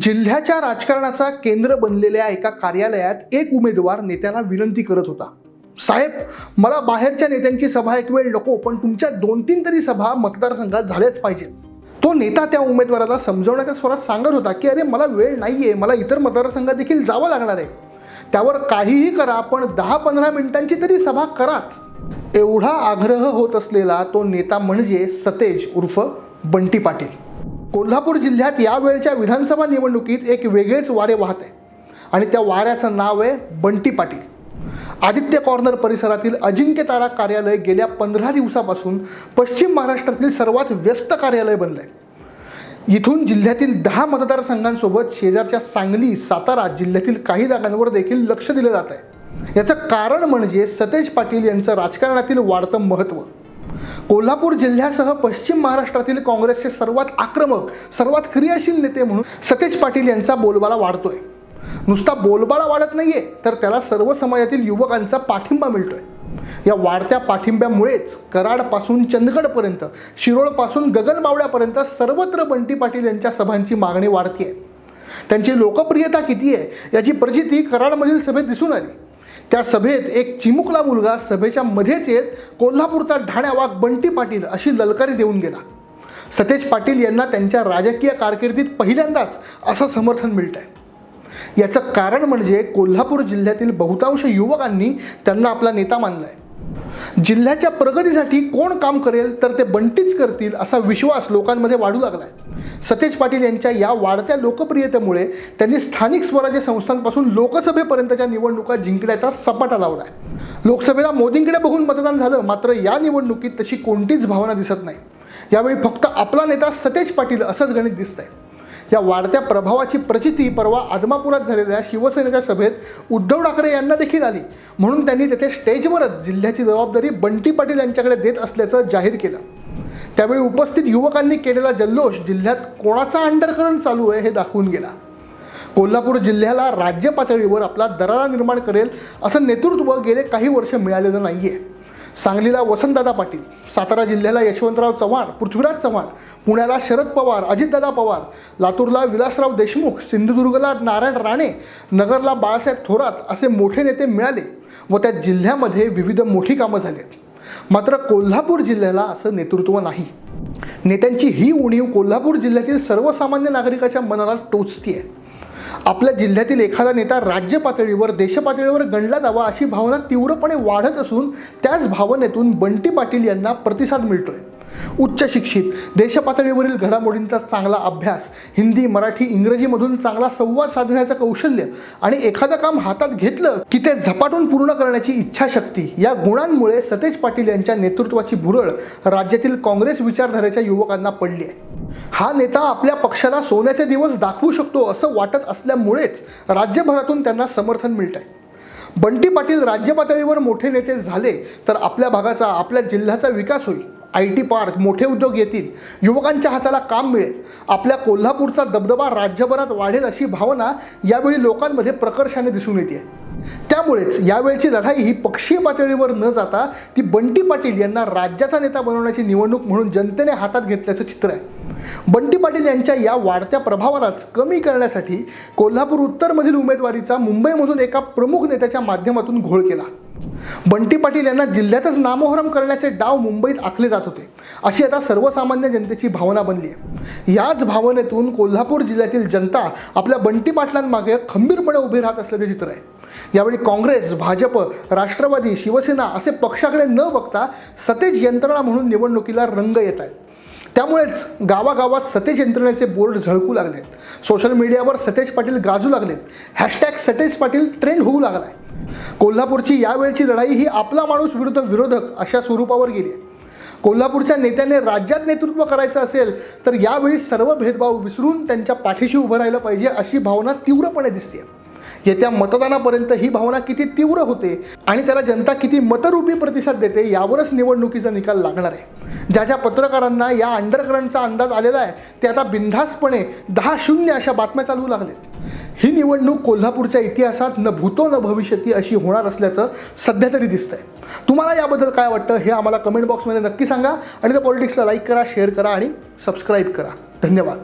जिल्ह्याच्या राजकारणाचा केंद्र बनलेल्या एका कार्यालयात एक उमेदवार नेत्याला विनंती करत होता. साहेब मला बाहेरच्या नेत्यांची सभा एक वेळ नको पण तुमच्या दोन तीन तरी सभा मतदारसंघात झाल्याच पाहिजेत. तो नेता त्या उमेदवाराला समजवण्याच्या स्वरात सांगत होता की अरे मला वेळ नाही आहे मला इतर मतदारसंघात देखील जावं लागणार आहे. त्यावर काहीही करा पण दहा पंधरा मिनिटांची तरी सभा कराच. एवढा आग्रह होत असलेला तो नेता म्हणजे सतेज उर्फ बंटी पाटील. कोल्हापूर जिल्ह्यात यावेळच्या विधानसभा निवडणुकीत एक वेगळेच वारे वाहत आहे. आणि त्या वाऱ्याचं नाव आहे बंटी पाटील. आदित्य कॉर्नर परिसरातील अजिंक्य तारा कार्यालय गेल्या पंधरा दिवसापासून पश्चिम महाराष्ट्रातील सर्वात व्यस्त कार्यालय बनलं आहे इथून जिल्ह्यातील दहा मतदारसंघांसोबत शेजारच्या सांगली सातारा जिल्ह्यातील काही जागांवर देखील लक्ष दिलं जात आहे. याचं कारण म्हणजे सतेज पाटील यांचं राजकारणातील वाढतं महत्त्व. कोल्हापूर जिल्ह्यासह पश्चिम महाराष्ट्रातील काँग्रेसचे सर्वात आक्रमक सर्वात क्रियाशील नेते म्हणून सतेज पाटील यांचा बोलबाला वाढतोय. नुसता बोलबाला वाढत नाहीये तर त्याला सर्व समाजातील युवकांचा पाठिंबा मिळतोय. या वाढत्या पाठिंब्यामुळेच कराडपासून चंदगडपर्यंत शिरोळपासून गगनबावड्यापर्यंत सर्वत्र बंटी पाटील यांच्या सभांची मागणी वाढतीये. त्यांची लोकप्रियता किती आहे याची प्रचिती कराडमधील सभेत दिसून आली. त्या सभेत एक चिमुकला मुलगा सभेच्या मध्येच येत कोल्हापूरचा ढाण्या वाघ बंटी पाटील अशी ललकारी देऊन गेला. सतेज पाटील यांना त्यांच्या राजकीय कारकिर्दीत पहिल्यांदाच असं समर्थन मिळत आहे याचं कारण म्हणजे कोल्हापूर जिल्ह्यातील बहुतांश युवकांनी त्यांना आपला नेता मानलाय. जिल्ह्याच्या प्रगतीसाठी कोण काम करेल तर ते बंटीच करतील असा विश्वास लोकांमध्ये वाढू लागलाय. सतेज पाटील यांच्या या वाढत्या लोकप्रियतेमुळे त्यांनी स्थानिक स्वराज्य संस्थांपासून लोकसभेपर्यंतच्या निवडणुका जिंकण्याचा सपाटा लावलाय. लोकसभेला मोदींकडे बघून मतदान झालं मात्र या निवडणुकीत तशी कोणतीच भावना दिसत नाही. यावेळी फक्त आपला नेता सतेज पाटील असंच गणित दिसतंय. या वाढत्या प्रभावाची प्रचिती परवा आदमापुरात झालेल्या शिवसेनेच्या सभेत उद्धव ठाकरे यांना देखील आली. म्हणून त्यांनी तेथे स्टेजवरच जिल्ह्याची जबाबदारी बंटी पाटील यांच्याकडे देत असल्याचं जाहीर केलं. त्यावेळी उपस्थित युवकांनी केलेला जल्लोष जिल्ह्यात कोणाचा अंडरकरण चालू आहे हे दाखवून गेला. कोल्हापूर जिल्ह्याला राज्य पातळीवर आपला दरारा निर्माण करेल असं नेतृत्व गेले काही वर्ष मिळालेलं नाही आहे सांगलीला वसंतदादा पाटील सातारा जिल्ह्याला यशवंतराव चव्हाण पृथ्वीराज चव्हाण पुण्याला शरद पवार अजितदादा पवार लातूरला विलासराव देशमुख सिंधुदुर्गला नारायण राणे नगरला बाळासाहेब थोरात असे मोठे नेते मिळाले व त्या जिल्ह्यामध्ये विविध मोठी कामं झाली. मात्र कोल्हापूर जिल्ह्याला असं नेतृत्व नाही. नेत्यांची ही उणीव कोल्हापूर जिल्ह्यातील सर्वसामान्य नागरिकाच्या मनाला टोचती आहे आपल्या जिल्ह्यातील एखादा नेता राज्य पातळीवर देशपातळीवर गणला जावा अशी भावना तीव्रपणे वाढत असून त्याच भावनेतून बंटी पाटील यांना प्रतिसाद मिळतोय. उच्च शिक्षित देशपातळीवरील घडामोडींचा चांगला अभ्यास हिंदी मराठी इंग्रजीमधून चांगला संवाद साधण्याचं कौशल्य आणि एखादं काम हातात घेतलं की ते झपाटून पूर्ण करण्याची इच्छाशक्ती या गुणांमुळे सतेज पाटील यांच्या नेतृत्वाची भुरळ राज्यातील काँग्रेस विचारधारेच्या युवकांना पडली आहे. हा नेता आपल्या पक्षाला सोन्याचे दिवस दाखवू शकतो असं वाटत असल्यामुळेच राज्यभरातून त्यांना समर्थन मिळत आहे बंटी पाटील राज्य पातळीवर मोठे नेते झाले तर आपल्या भागाचा आपल्या जिल्ह्याचा विकास होईल. आय टी पार्क मोठे उद्योग येतील. युवकांच्या हाताला काम मिळेल. आपल्या कोल्हापूरचा दबदबा राज्यभरात वाढेल अशी भावना यावेळी लोकांमध्ये प्रकर्षाने दिसून येते. त्यामुळेच यावेळची लढाई ही पक्षीय पातळीवर न जाता ती बंटी पाटील यांना राज्याचा नेता बनवण्याची निवडणूक म्हणून जनतेने हातात घेतल्याचं चित्र आहे. बंटी पाटील यांच्या या वाढत्या प्रभावालाच कमी करण्यासाठी कोल्हापूर उत्तरमधील उमेदवारीचा मुंबईमधून एका प्रमुख नेत्याच्या माध्यमातून घोळ केला. बंटी पाटील यांना जिल्ह्यातच नामोहरम करण्याचे डाव मुंबईत आखले जात होते अशी आता सर्वसामान्य जनतेची भावना बनली आहे. याच भावनेतून कोल्हापूर जिल्ह्यातील जनता आपल्या बंटी पाटलांमागे खंबीरपणे उभी राहत असल्याचे चित्र आहे. यावेळी काँग्रेस भाजप राष्ट्रवादी शिवसेना असे पक्षाकडे न बघता सतेज यंत्रणा म्हणून निवडणुकीला रंग येत आहेत. त्यामुळेच गावागावात सतेज यंत्रणेचे बोर्ड झळकू लागलेत सोशल मीडियावर सतेज पाटील गाजू लागलेत हॅशटॅग सतेज पाटील ट्रेंड होऊ लागलाय कोल्हापूरची यावेळची लढाई ही आपला माणूस विरुद्ध विरोधक अशा स्वरूपावर गेली आहे. कोल्हापूरच्या नेत्याने राज्यात नेतृत्व करायचं असेल तर यावेळी सर्व भेदभाव विसरून त्यांच्या पाठीशी उभं राहिलं पाहिजे अशी भावना तीव्रपणे दिसते येत्या मतदानापर्यंत ही भावना किती तीव्र होते आणि त्याला जनता किती मतरूपी प्रतिसाद देते यावरच निवडणुकीचा निकाल लागणार आहे. ज्या ज्या पत्रकारांना या अंडरकरंटचा अंदाज आलेला आहे ते आता बिनधास्तपणे दहा शून्य अशा बातम्या चालवू लागलेत. ही निवडणूक कोल्हापूरच्या इतिहासात न भूतो न भविष्यती अशी होणार असल्याचं सध्या तरी दिसतंय. तुम्हाला याबद्दल काय वाटतं हे आम्हाला कमेंट बॉक्समध्ये नक्की सांगा आणि त्या पॉलिटिक्सला लाईक करा शेअर करा आणि सबस्क्राईब करा. धन्यवाद.